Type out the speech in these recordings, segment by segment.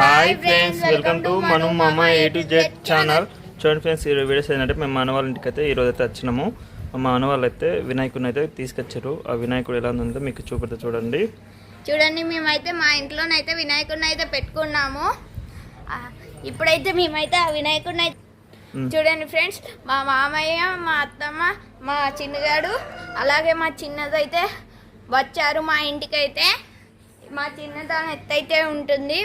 Hi friends welcome to Manu Mama A to Z channel చూడండి friends ఈ videos ఏంటంటే మేము మన వాళ్ళ ఇంటికి అయితే ఈరోజు అయితే వచ్చినాము. మా అన్న వాళ్ళు అయితే వినాయకుడిని అయితే తీసుకొచ్చారు. ఆ వినాయకుడు ఎలా ఉందో మీకు చూపెడతా చూడండి. చూడండి మేమైతే మా ఇంట్లోనైతే వినాయకుడిని అయితే పెట్టుకున్నాము. ఇప్పుడైతే మేమైతే ఆ వినాయకుడిని అయితే. చూడండి ఫ్రెండ్స్ మా మామయ్య మా అత్తమ్మ మా చిన్నగాడు అలాగే మా చిన్నదైతే వచ్చారు మా ఇంటికైతే. మా చిన్నదాని ఎత్తైతే ఉంటుంది.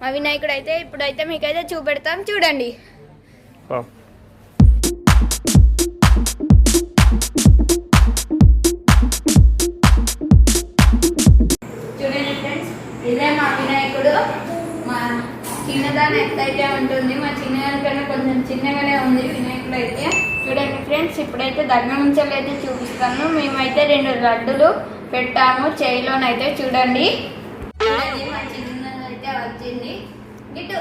మా వినాయకుడు అయితే ఇప్పుడైతే మీకైతే చూపెడతాం. చూడండి. చూడండి ఫ్రెండ్స్ ఇదే మా వినాయకుడు. మా చిన్నదాని ఎత్తైతే ఉంటుంది. మా చిన్నదాని కన్నా కొంచెం చిన్నగానే ఉంది వినాయకుడు అయితే. చూడండి ఫ్రెండ్స్ ఇప్పుడైతే దగ్గర నుంచి అయితే చూపిస్తాను. మేమైతే రెండు లడ్డులు పెట్టాము. చేయిలోనైతే చూడండి. అయితే గిట్టు.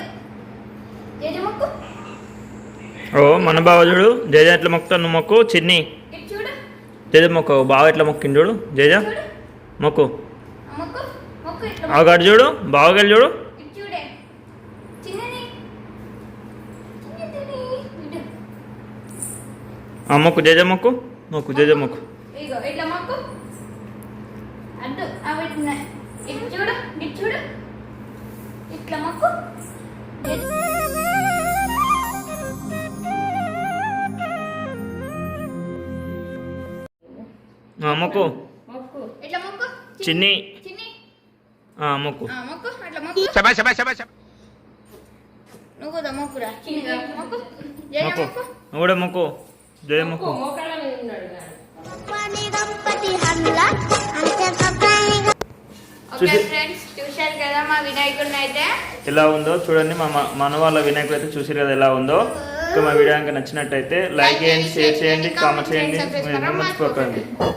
ఓ మన బావ చూడు. జేజ ఎట్లా మొక్కుతావు నువ్వు మొక్కు? చిన్ని. జేజ మొక్కు. బావ ఎట్లా మొక్కింది చూడు. జేజ మొక్కు. ఆ మొక్కు. మొక్కు ఇట్లా ఆ గడు చూడు. బావగలి చూడు. మొక్కు. జేజ మొక్కు. మొక్కు. జేజ మొక్కు. ఇట్లా మాకు అడ్డు అవి ఇట్లా ఇటు చూడు ఇటు చూడు. ఇట్లా మొక్కు. మొక్కు. ఇట్లా మొక్కు? చిన్ని. చిన్ని. ఆ మొక్కు. ఆ మొక్కు. అట్లా మొక్కు. నువ్వు కూడా మొక్కురా. మొక్కు. జయ మొక్కు. మొక్కు. నువ్వు కూడా మొక్కు. జయ మొక్కు. ఓకే చూసి- ఫ్రెండ్స్ చూశారు కదా మా వినాయకుడిని అయితే? ఎలా ఉందో చూడండి మా మన వాళ్ళ వినాయకుడు అయితే చూసారు కదా ఎలా ఉందో. ఇంకా మా వీడియో కనుక నచ్చినట్టయితే లైక్ చేయండి షేర్ చేయండి కామెంట్ చేయండి. మీరు మర్చిపోకండి.